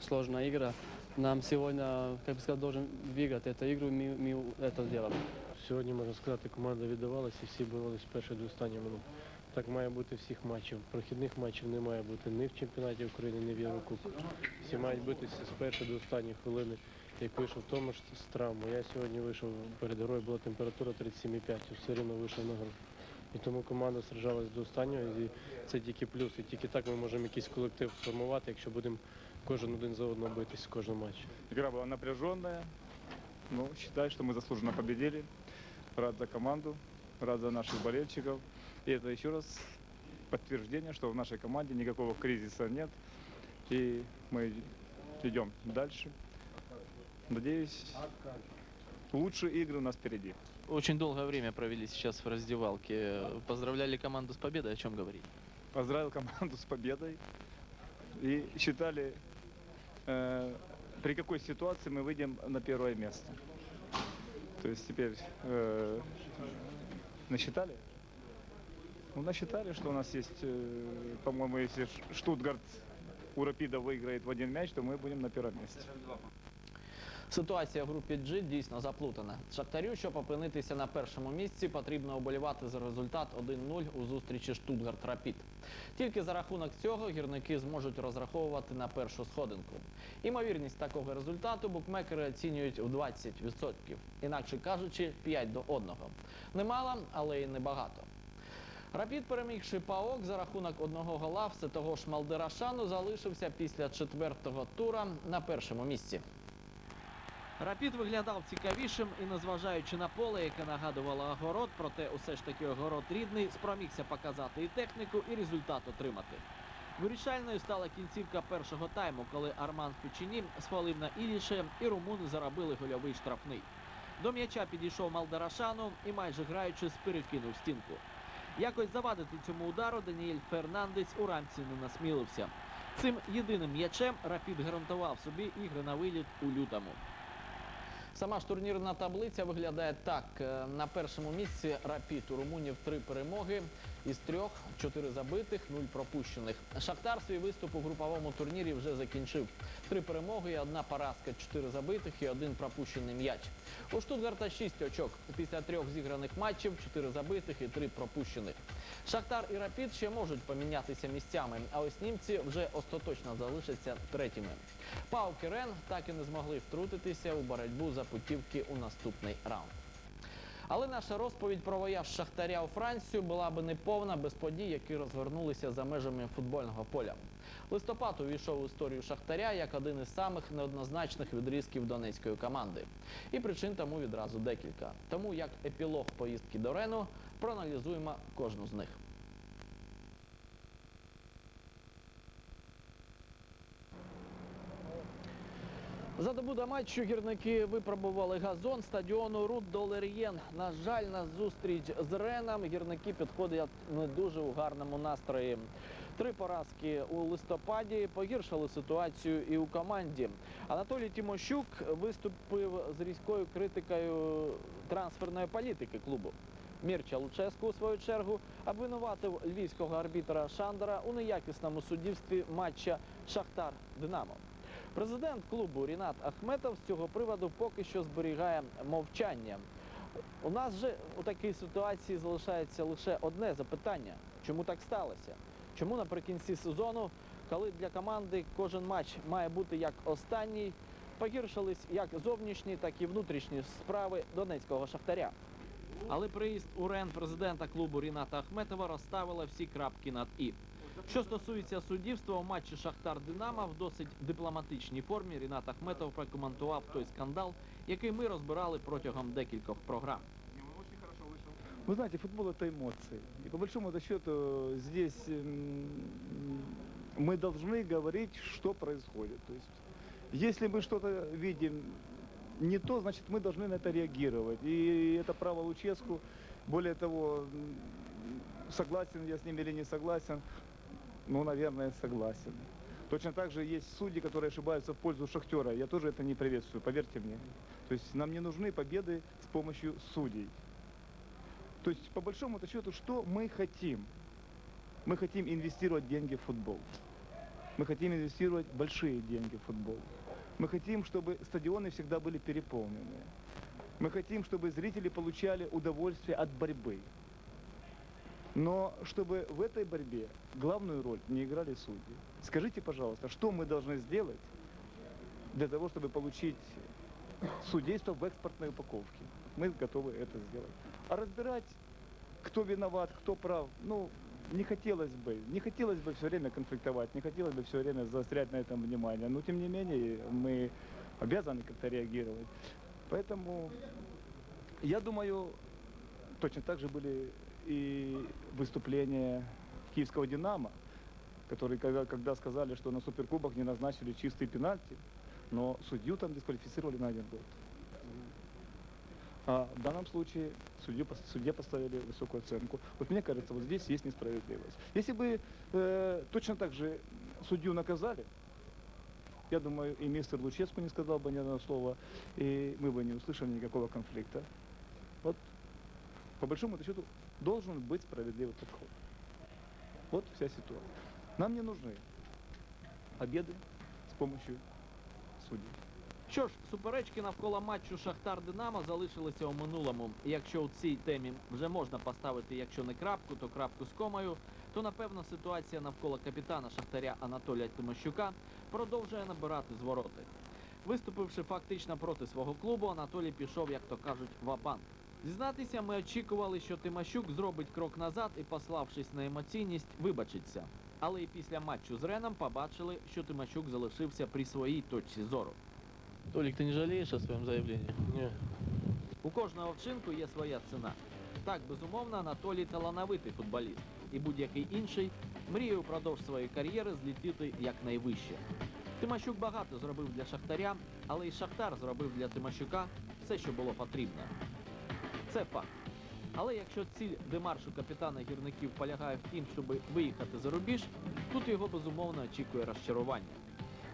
сложная игра. Нам сегодня, как бы сказать, должен выиграть эту игру, мы, мы это сделали. Сьогодні, можна сказати, команда віддавалася і всі боролись перші до останнього минут. Так має бути всіх матчів. Прохідних матчів не має бути ні в чемпіонаті України, ні в Єврокубку. Всі мають битися з першої до останньої хвилини. Як вийшов Томаш з травми. Я сьогодні вийшов перед грою, була температура 37,5, і все рівно вийшов на гру. І тому команда сражалась до останнього, і це тільки плюс. І тільки так ми можемо якийсь колектив формувати, якщо будемо кожен один за одного битись в кожному матчі. Игра была напряженная, но считаю, что мы заслуженно победили. Рад за команду, рад за наших болельщиков. И это еще раз подтверждение, что в нашей команде никакого кризиса нет. И мы идем дальше. Надеюсь, лучшие игры у нас впереди. Очень долгое время провели сейчас в раздевалке. Поздравляли команду с победой. О чем говорить? Поздравил команду с победой. И считали, э, при какой ситуации мы выйдем на первое место. То есть теперь э, насчитали? Ну, насчитали, что у нас есть, э, по-моему, если Штутгарт у Рапида выиграет в один мяч, то мы будем на первом месте. Ситуація в групі G дійсно заплутана. Шахтарю, щоб опинитися на першому місці, потрібно оболівати за результат 1-0 у зустрічі Штутгарт Рапід. Тільки за рахунок цього гірники зможуть розраховувати на першу сходинку. Імовірність такого результату букмекери оцінюють у 20%. Інакше кажучи, 5 до 1. Немало, але й небагато. Рапід, перемігши ПАОК за рахунок одного гола, все того ж Малдерашану залишився після четвертого тура на першому місці. Рапід виглядав цікавішим і, незважаючи на поле, яке нагадувало огород, проте усе ж таки огород рідний, спромігся показати і техніку, і результат отримати. Вирішальною стала кінцівка першого тайму, коли Арман Фючині схвалив на Іліше, і румуни заробили гольовий штрафний. До м'яча підійшов Малдарашану і майже граючи перекинув стінку. Якось завадити цьому удару Даніель Фернандес у рамці не насмілився. Цим єдиним м'ячем Рапід гарантував собі ігри на виліт у лютому. Сама ж турнірна таблиця виглядає так. Е, На першому місці Рапіт у Румунів три перемоги із трьох, чотири забитих, нуль пропущених. Шахтар свій виступ у груповому турнірі вже закінчив. Три перемоги, і одна поразка, чотири забитих і один пропущений м'яч. У Штутгарта шість очок. Після трьох зіграних матчів, чотири забитих і три пропущених. Шахтар і Рапід ще можуть помінятися місцями, а ось німці вже остаточно залишаться третіми. Паук і Рен так і не змогли втрутитися у боротьбу за путівки у наступний раунд. Але наша розповідь про вояж Шахтаря у Францію була би неповна без подій, які розвернулися за межами футбольного поля. Листопад увійшов в історію Шахтаря як один із самих неоднозначних відрізків донецької команди. І причин тому відразу декілька. Тому як епілог поїздки до Рену проаналізуємо кожну з них. За добу до матчу гірники випробували газон стадіону Рут Долер'єн. На жаль, на зустріч з Реном гірники підходять не дуже у гарному настрої. Три поразки у листопаді погіршили ситуацію і у команді. Анатолій Тимощук виступив з різкою критикою трансферної політики клубу. Мірча Луческу, у свою чергу, обвинуватив львівського арбітра Шандера у неякісному суддівстві матча Шахтар Динамо. Президент клубу Рінат Ахметов з цього приводу поки що зберігає мовчання. У нас же у такій ситуації залишається лише одне запитання: чому так сталося? Чому наприкінці сезону, коли для команди кожен матч має бути як останній, погіршились як зовнішні, так і внутрішні справи донецького шахтаря? Але приїзд у Рен президента клубу Ріната Ахметова розставила всі крапки над і. Що стосується суддівства у матчі Шахтар Динамо в досить дипломатичній формі Рінат Ахметов прокоментував той скандал, який ми розбирали протягом декількох програм. Вы знаете, футбол это эмоции. И по большому счету здесь м, мы должны говорить, что происходит. То есть, если мы что-то видим не то, значит мы должны на это реагировать. И это право Луческу. Более того, м, согласен я с ним или не согласен, ну, наверное, согласен. Точно так же есть судьи, которые ошибаются в пользу Шахтера. Я тоже это не приветствую, поверьте мне. То есть нам не нужны победы с помощью судей. То есть, по большому счету, что мы хотим? Мы хотим инвестировать деньги в футбол. Мы хотим инвестировать большие деньги в футбол. Мы хотим, чтобы стадионы всегда были переполнены. Мы хотим, чтобы зрители получали удовольствие от борьбы. Но чтобы в этой борьбе главную роль не играли судьи. Скажите, пожалуйста, что мы должны сделать для того, чтобы получить судейство в экспортной упаковке? Мы готовы это сделать. А разбирать, кто виноват, кто прав, ну, не хотелось бы. Не хотелось бы все время конфликтовать, не хотелось бы все время заострять на этом внимание. Но, тем не менее, мы обязаны как-то реагировать. Поэтому, я думаю, точно так же были и выступления киевского «Динамо», которые когда, когда сказали, что на суперкубок не назначили чистые пенальти, но судью там дисквалифицировали на один год. А в данном случае судью, судье поставили высокую оценку. Вот мне кажется, вот здесь есть несправедливость. Если бы э, точно так же судью наказали, я думаю, и мистер Луческу не сказал бы ни одного слова, и мы бы не услышали никакого конфликта. Вот, по большому счету, должен быть справедливый подход. Вот вся ситуация. Нам не нужны победы с помощью судей. Що ж, суперечки навколо матчу Шахтар Динамо залишилися у минулому. І якщо у цій темі вже можна поставити, якщо не крапку, то крапку з комою, то напевно ситуація навколо капітана Шахтаря Анатолія Тимощука продовжує набирати звороти. Виступивши фактично проти свого клубу, Анатолій пішов, як то кажуть, в-банк. Зізнатися, ми очікували, що Тимощук зробить крок назад і, пославшись на емоційність, вибачиться. Але і після матчу з Реном побачили, що Тимощук залишився при своїй точці зору. Толик, ты не жалеешь о своем заявлении? Ні. У кожного вчинку є своя ціна. Так, безумовно, Анатолій талановитий футболіст, і будь-який інший мріє упродовж своєї кар'єри злітіти якнайвище. Тимощук багато зробив для Шахтаря, але і Шахтар зробив для Тимощука все, що було потрібно. Це факт. Але якщо ціль демаршу капітана гірників полягає в тім, щоб виїхати за рубіж, тут його безумовно очікує розчарування.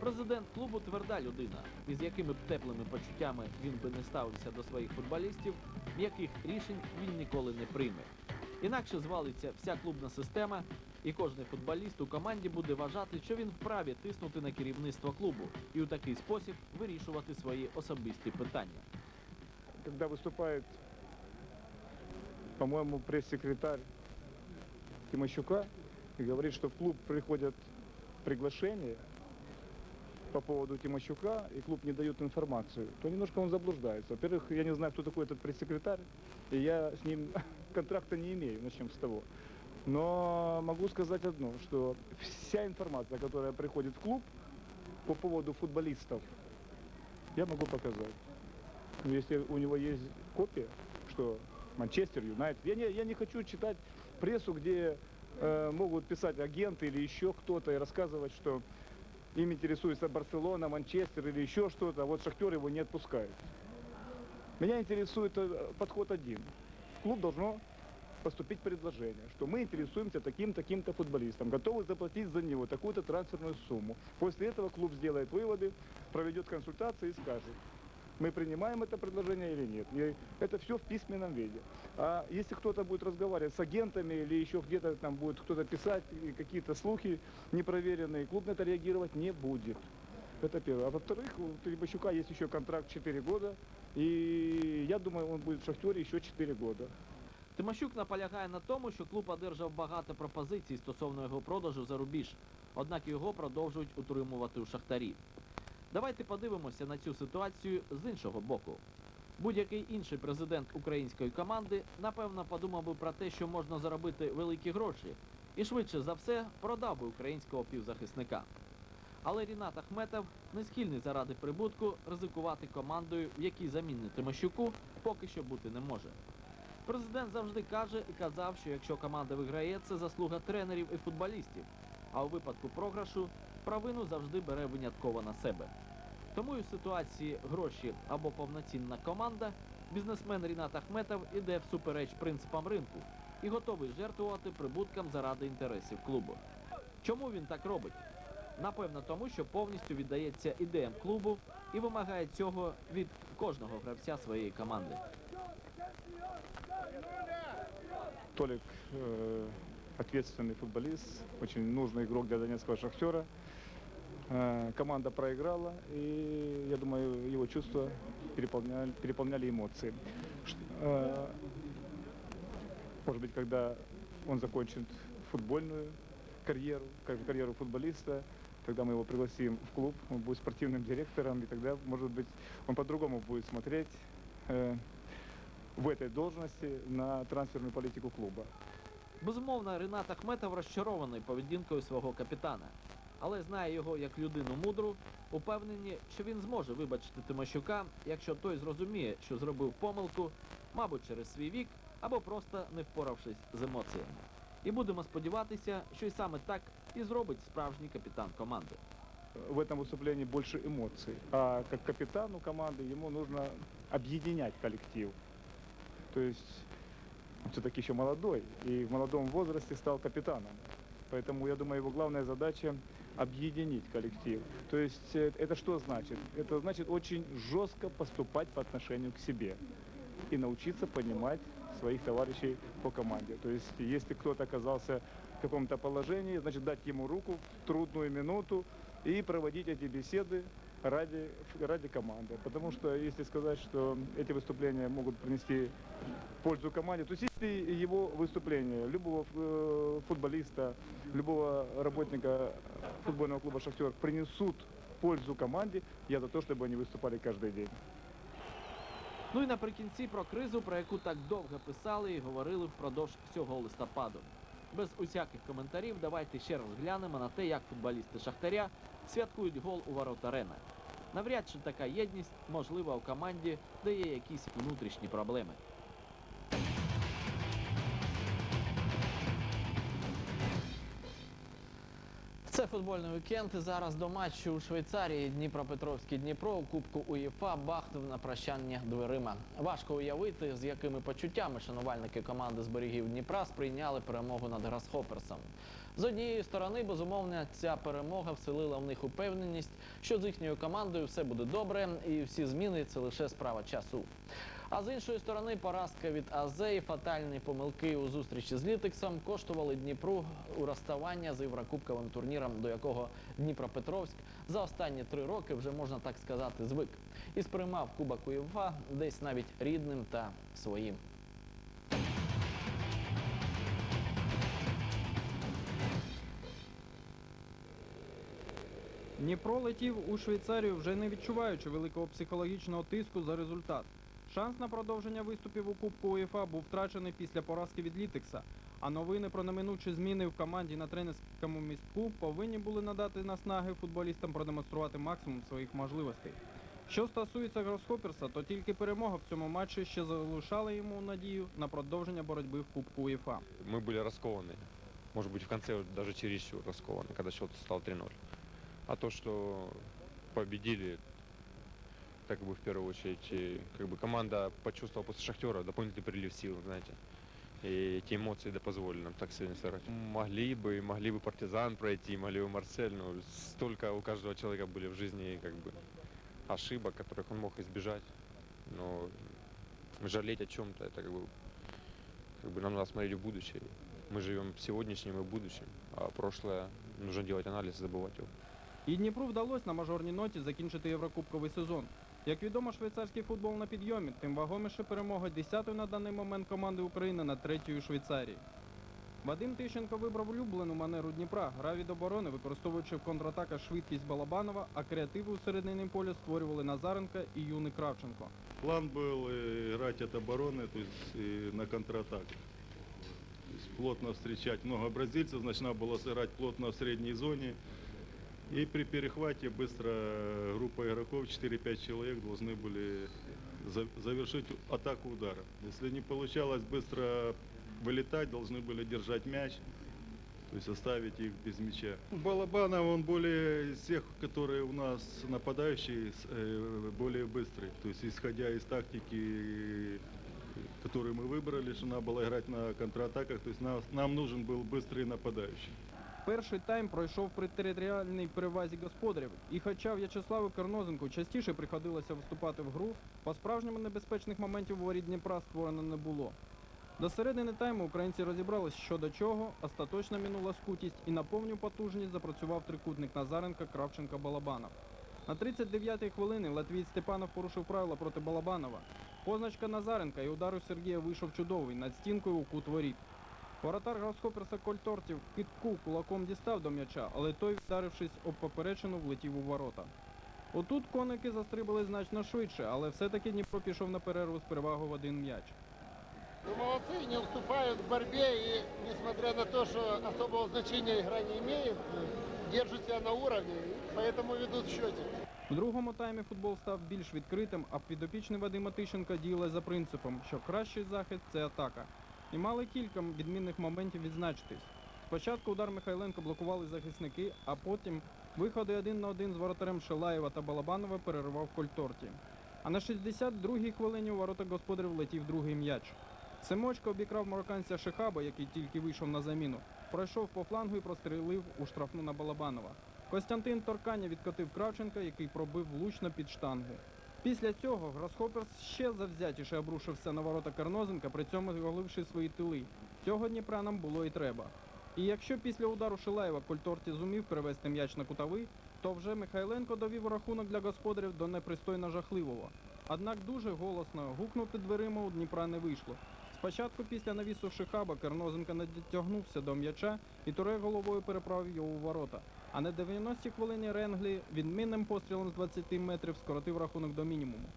Президент клубу тверда людина, і з якими б теплими почуттями він би не ставився до своїх футболістів, м'яких рішень він ніколи не прийме. Інакше звалиться вся клубна система, і кожен футболіст у команді буде вважати, що він вправі тиснути на керівництво клубу і у такий спосіб вирішувати свої особисті питання. когда выступает, по-моему, пресс-секретарь Тимощука говорит, что в клуб приходят приглашения по поводу Тимощука, и клуб не дает информацию, то немножко он заблуждается. Во-первых, я не знаю, кто такой этот пресс-секретарь, и я с ним контракта не имею, начнем с того. Но могу сказать одно, что вся информация, которая приходит в клуб по поводу футболистов, я могу показать. Если у него есть копия, что Манчестер Юнайтед. Я не, я не хочу читать прессу, где э, могут писать агенты или еще кто-то и рассказывать, что им интересуется Барселона, Манчестер или еще что-то, а вот Шахтер его не отпускает. Меня интересует э, подход один. Клуб должно поступить предложение, что мы интересуемся таким, таким-то футболистом, готовы заплатить за него такую-то трансферную сумму. После этого клуб сделает выводы, проведет консультации и скажет, мы принимаем это предложение или нет. И это все в письменном виде. А если кто-то будет разговаривать с агентами или еще где-то там будет кто-то писать и какие-то слухи непроверенные, клуб на это реагировать не будет. Это первое. А во-вторых, у Требощука есть еще контракт 4 года. И я думаю, он будет в «Шахтере» еще 4 года. Тимощук наполягає на тому, що клуб одержав багато пропозицій стосовно його продажу за рубіж, однак його продовжують утримувати у шахтарі. Давайте подивимося на цю ситуацію з іншого боку. Будь-який інший президент української команди напевно подумав би про те, що можна заробити великі гроші, і швидше за все продав би українського півзахисника. Але Рінат Ахметов не схильний заради прибутку ризикувати командою, в якій замінник Тимощуку поки що бути не може. Президент завжди каже і казав, що якщо команда виграє, це заслуга тренерів і футболістів. А у випадку програшу провину завжди бере винятково на себе. Тому і в ситуації гроші або повноцінна команда, бізнесмен Рінат Ахметов іде всупереч принципам ринку і готовий жертвувати прибуткам заради інтересів клубу. Чому він так робить? Напевно, тому що повністю віддається ідеям клубу і вимагає цього від кожного гравця своєї команди. Толик э, ответственный футболист, очень нужный игрок для донецкого шахтера. Э, Команда проиграла, и я думаю, его чувства переполняли, переполняли эмоции. Э, Может быть, когда он закончит футбольную карьеру, карьеру футболиста, тогда мы его пригласим в клуб, он будет спортивным директором, и тогда, может быть, он по-другому будет смотреть э, в этой должности на трансферную политику клуба. Безумовно, Ренат Ахметов розчарований поведінкою свого капітана, але знає його як людину мудру, упевнені, що він зможе вибачити Тимощука, якщо той зрозуміє, що зробив помилку, мабуть, через свій вік або просто не впоравшись з емоціями. І будемо сподіватися, що й саме так і зробить справжній капітан команди. в этом выступлении больше эмоций. А как капитану команды ему нужно объединять коллектив. То есть он все-таки еще молодой и в молодом возрасте стал капитаном. Поэтому, я думаю, его главная задача объединить коллектив. То есть э, это что значит? Это значит очень жестко поступать по отношению к себе и научиться понимать своих товарищей по команде. То есть если кто-то оказался в каком-то положении, значит дать ему руку в трудную минуту и проводить эти беседы ради, ради команды. Потому что если сказать, что эти выступления могут принести пользу команде, то есть если его выступление любого э, футболиста, любого работника футбольного клуба «Шахтер» принесут пользу команде, я за то, чтобы они выступали каждый день. Ну і наприкінці про кризу, про яку так довго писали і говорили впродовж всього листопаду. Без усяких коментарів давайте ще раз глянемо на те, як футболісти Шахтаря святкують гол у ворота Рена. Навряд чи така єдність можлива у команді, де є якісь внутрішні проблеми. Це футбольний вікенд. Зараз до матчу у Швейцарії Дніпропетровський Дніпро у Кубку УЄФА бахнув на прощання дверима. Важко уявити, з якими почуттями шанувальники команди з берегів Дніпра сприйняли перемогу над Грасхоперсом. З однієї сторони, безумовно, ця перемога вселила в них упевненість, що з їхньою командою все буде добре, і всі зміни це лише справа часу. А з іншої сторони, поразка від АЗ і фатальні помилки у зустрічі з Літексом коштували Дніпру у розставання з Єврокубковим турніром, до якого Дніпропетровськ за останні три роки вже можна так сказати звик і сприймав Кубок УЄФА десь навіть рідним та своїм. Дніпро летів у Швейцарію, вже не відчуваючи великого психологічного тиску за результат. Шанс на продовження виступів у Кубку УЄФА був втрачений після поразки від Літекса. А новини про неминучі зміни в команді на тренерському містку повинні були надати наснаги футболістам продемонструвати максимум своїх можливостей. Що стосується Гросхоперса, то тільки перемога в цьому матчі ще залишала йому надію на продовження боротьби в Кубку УЄФА. мы были раскованы. Может быть, в конце вот даже чересчур раскованы, когда счет стал 3-0. А то, что победили, так бы в первую очередь, и как бы команда почувствовала после Шахтера дополнительный прилив сил, знаете. И эти эмоции да позволили нам так сегодня сыграть. Могли бы, могли бы партизан пройти, могли бы Марсель, но столько у каждого человека были в жизни как бы ошибок, которых он мог избежать. Но жалеть о чем-то, это как бы как бы нам надо смотреть в будущее. Мы живем сегодняшним и будущим, а прошлое нужно делать анализ и забывать его. І Дніпру вдалося на мажорній ноті закінчити єврокубковий сезон. Як відомо, швейцарський футбол на підйомі, тим вагоміше перемога 10-ї на даний момент команди України над третьою Швейцарії. Вадим Тищенко вибрав улюблену манеру Дніпра, гра від оборони, використовуючи в контратаках швидкість Балабанова, а креативи у середині поля створювали Назаренка і юний Кравченко. План был э, играть от обороны, то есть э, на контратаке. То есть плотно встречать много бразильцев, значит надо было сыграть плотно в средней зоне. И при перехвате быстро э, группа игроков, 4-5 человек, должны были за- завершить атаку удара. Если не получалось быстро вылетать, должны были держать мяч, то есть оставить их без мяча. Балабанов, он более из всех, которые у нас нападающие, э, более быстрый. То есть исходя из тактики, которую мы выбрали, что надо было играть на контратаках, то есть нам нужен был быстрый нападающий. Перший тайм пройшов при територіальній перевазі господарів. І хоча В'ячеславу Карнозенку частіше приходилося вступати в гру, по-справжньому небезпечних моментів у воріт Дніпра створено не було. До середини тайму українці розібрались що до чого, остаточно мінула скутість і на повню потужність запрацював трикутник Назаренка, Кравченка, Балабанов. На 39-й хвилині Латвій Степанов порушив правила проти Балабанова. Позначка Назаренка і удар у Сергія вийшов чудовий над стінкою у кут воріт. Воротар Граусхоперса Кольтортів китку кулаком дістав до м'яча, але той, вдарившись об поперечину, влетів у ворота. Отут коники застрибали значно швидше, але все-таки Дніпро пішов на перерву з перевагою в один м'яч. Ну, молодцы, не уступают в борьбе и, несмотря на то, что особого значения игра не имеет, э, держат себя на уровне, и поэтому ведут в счете. У другому таймі футбол став більш відкритим, а підопічний Вадима Тищенка діяли за принципом, що кращий захист це атака. І мали кілька відмінних моментів відзначитись. Спочатку удар Михайленко блокували захисники, а потім виходи один на один з воротарем Шилаєва та Балабанова переривав Кольторті. А на 62-й хвилині у ворота господарів влетів другий м'яч. Семочко обікрав марокканця Шихаба, який тільки вийшов на заміну, пройшов по флангу і прострілив у штрафну на Балабанова. Костянтин Торканя відкотив Кравченка, який пробив влучно під штангу. Після цього Гросхоперс ще завзятіше обрушився на ворота Карнозенка, при цьому зголивши свої тили. Цього Дніпра нам було і треба. І якщо після удару Шилаєва Кольторті зумів перевести м'яч на кутовий, то вже Михайленко довів рахунок для господарів до непристойно жахливого. Однак дуже голосно гукнути дверима у Дніпра не вийшло. Спочатку після навісу Шихаба Карнозенка надтягнувся до м'яча і Туре головою переправив його у ворота. А на 90-й хвилині Ренглі відмінним пострілом з 20 метрів скоротив рахунок до мінімуму.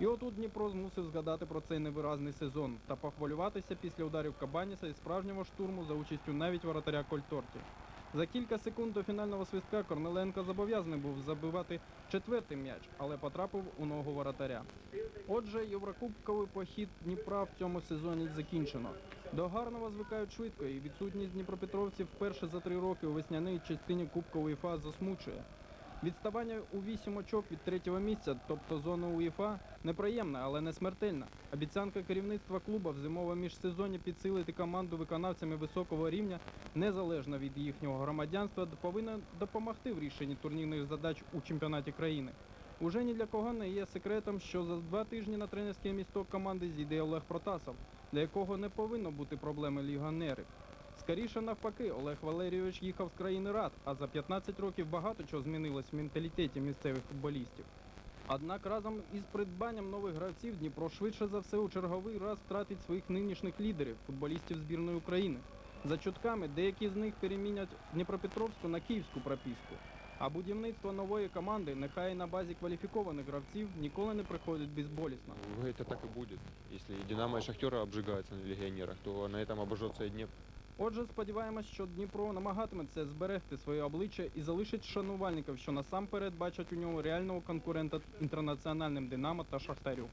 І отут Дніпро змусив згадати про цей невиразний сезон та похвалюватися після ударів Кабаніса і справжнього штурму за участю навіть воротаря Кольторті. За кілька секунд до фінального свистка Корнеленко зобов'язаний був забивати четвертий м'яч, але потрапив у ногу воротаря. Отже, Єврокубковий похід Дніпра в цьому сезоні закінчено. До гарного звикають швидко, і відсутність дніпропетровців вперше за три роки у весняній частині Кубкової УЄФА засмучує. Відставання у вісім очок від третього місця, тобто зони УЄФА, неприємна, але не смертельна. Обіцянка керівництва клуба в зимовому міжсезоні підсилити команду виконавцями високого рівня, незалежно від їхнього громадянства, повинна допомогти в рішенні турнірних задач у чемпіонаті країни. Уже ні для кого не є секретом, що за два тижні на тренерське місто команди зійде Олег Протасов, для якого не повинно бути проблеми лігіонерів. Скоріше навпаки, Олег Валерійович їхав з країни рад, а за 15 років багато чого змінилось в менталітеті місцевих футболістів. Однак разом із придбанням нових гравців Дніпро швидше за все у черговий раз втратить своїх нинішніх лідерів, футболістів збірної України. За чутками, деякі з них перемінять Дніпропетровську на київську прописку. А будівництво нової команди, нехай на базі кваліфікованих гравців, ніколи не приходить безболісно. Ну, Это так и будет. Если Динамо и Шахтер обжигаются на легионерах, то на этом обожжется и Днепр. Отже, сподіваємось, що Дніпро намагатиметься зберегти своє обличчя і залишить шанувальників, що насамперед бачать у ньому реального конкурента інтернаціональним Динамо та Шахтарю.